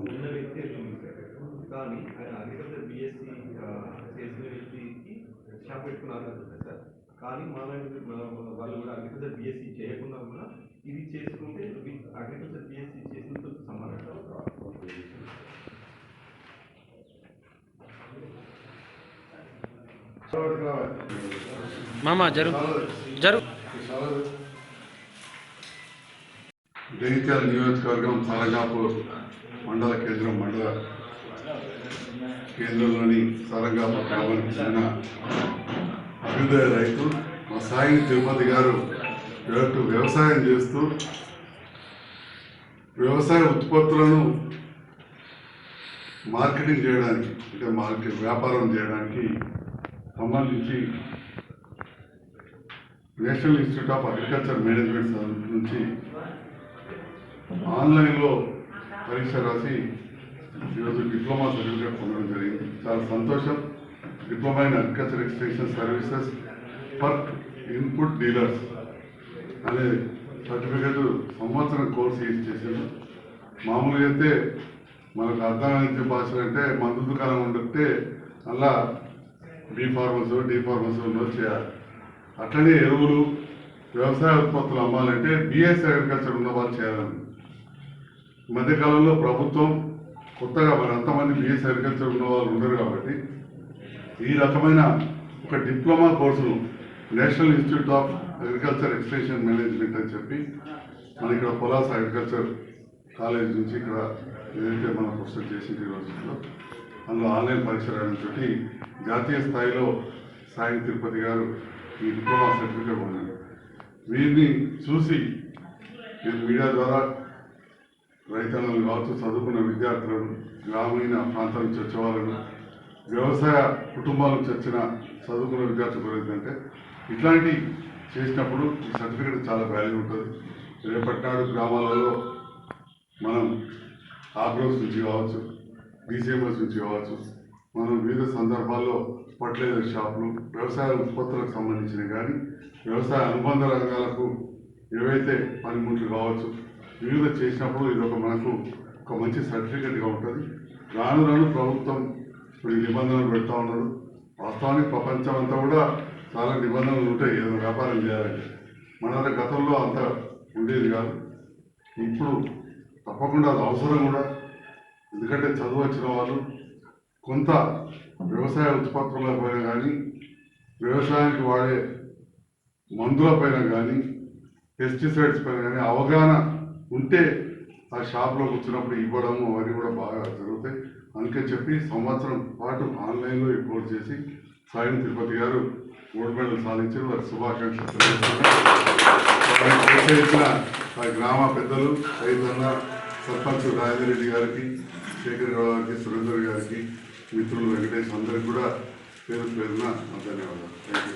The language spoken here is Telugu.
ఉన్న వ్యక్తి కానీ ఆయన అగ్రికల్చర్ బిఎస్సి చేసిన వ్యక్తికి షాప్ పెట్టుకున్నారు కదా సార్ కానీ మా వాళ్ళు కూడా అగ్రికల్చర్ బిఎస్సి చేయకుండా కూడా ఇది చేసుకుంటే అగ్రికల్చర్ బిఎస్సి చేసినందుకు సమానం మామ జరు జరు జగిత్యాల నియోజకవర్గం సరగాపూర్ మండల కేంద్రం మండల కేంద్రంలోని సరగాపూర్ గ్రామానికి చెందిన అభ్యుదయ రైతు మా సాయి తిరుపతి గారు ఇటు వ్యవసాయం చేస్తూ వ్యవసాయ ఉత్పత్తులను మార్కెటింగ్ చేయడానికి అంటే మార్కెట్ వ్యాపారం చేయడానికి సంబంధించి national institute of agriculture management నుంచి ఆన్లైన్లో పరీక్ష రాసి ఈరోజు డిప్లొమా సర్టిఫికేట్ పొందడం జరిగింది. చాలా సంతోషం. Diploma in agriculture extension services for input dealers అనే సర్టిఫికేట్ సంవత్సరం కోర్సు యూజ్ చేశాను మామూలుగా అయితే మనకు అర్థమైంది భాషలు అంటే మందు దుకాణం ఉంటే అలా బీ ఫార్మస్ డి ఫార్మస్ చేయాలి. అట్లనే ఎరువులు వ్యవసాయ ఉత్పత్తులు అమ్మాలంటే బిఎస్ అగ్రికల్చర్ ఉన్న వాళ్ళు చేయాలని. మధ్యకాలంలో ప్రభుత్వం కొత్తగా మరి అంతమంది బిఎస్ అగ్రికల్చర్ ఉన్న వాళ్ళు ఉండరు కాబట్టి ఈ రకమైన ఒక డిప్లొమా కోర్సును national institute of agriculture extension management అని చెప్పి మన ఇక్కడ పొలాస్ అగ్రికల్చర్ కాలేజ్ నుంచి ఇక్కడ ఏదైతే మనం ప్రొసెస్ చేసింది ఈ రోజుల్లో అందులో ఆన్లైన్ పరీక్ష రాయడంతో జాతీయ స్థాయిలో సాయి తిరుపతి గారు ఈ డిప్లొమా సర్టిఫికేట్ పొందారు. వీరిని చూసి నేను మీడియా ద్వారా రైతన్నలు కావచ్చు చదువుకున్న విద్యార్థులను గ్రామీణ ప్రాంతాల నుంచి వ్యవసాయ కుటుంబాల నుంచి వచ్చిన చదువుకున్న విద్యార్థులు ఏంటంటే ఇట్లాంటి చేసినప్పుడు ఈ సర్టిఫికేట్ చాలా వాల్యూ ఉంటుంది. రేపటి నాడు గ్రామాలలో మనం ఆగ్రోస్ నుంచి కావచ్చు బీసీఎంఎస్ నుంచి కావచ్చు మనం వివిధ సందర్భాల్లో ఫర్టిలైజర్ షాపులు వ్యవసాయ ఉత్పత్తులకు సంబంధించినవి కానీ వ్యవసాయ అనుబంధ రంగాలకు ఏవైతే పనిముట్లు కావచ్చు వివిధ చేసినప్పుడు ఇది ఒక మనకు ఒక మంచి సర్టిఫికెట్గా ఉంటుంది. రాను రాను ప్రభుత్వం ఇప్పుడు ఈ నిబంధనలు పెడతా ఉన్నారు. వాస్తవానికి ప్రపంచం అంతా కూడా చాలా నిబంధనలు ఉంటాయి. ఏదైనా వ్యాపారం చేయాలంటే మన గతంలో అంత ఉండేది కాదు. ఇప్పుడు తప్పకుండా అది అవసరం కూడా. ఎందుకంటే చదువు వచ్చిన వాళ్ళు కొంత వ్యవసాయ ఉత్పత్తుల పైన కానీ వ్యవసాయానికి వాడే మందుల పైన కానీ పెస్టిసైడ్స్ పైన కానీ అవగాహన ఉంటే ఆ షాప్లో కూర్చున్నప్పుడు ఇవ్వడము అవన్నీ కూడా బాగా జరుగుతాయి. అందుకే చెప్పి సంవత్సరం పాటు ఆన్లైన్లో ఈ కోర్స్ చేసి సాయం తిరుపతి గారు గోల్డ్ మెడల్ సాధించారు. వారి శుభాకాంక్షలు ప్రోత్సహించిన ఆ గ్రామ పెద్దలు రైతన్న సర్పంచ్ రాజరెడ్డి గారికి శేఖర్ రావు గారికి సురేందర్ గారికి మిత్రులు వెంకటేష్ అందరికి కూడా పేరు పేరున ధన్యవాదాలు. Thank you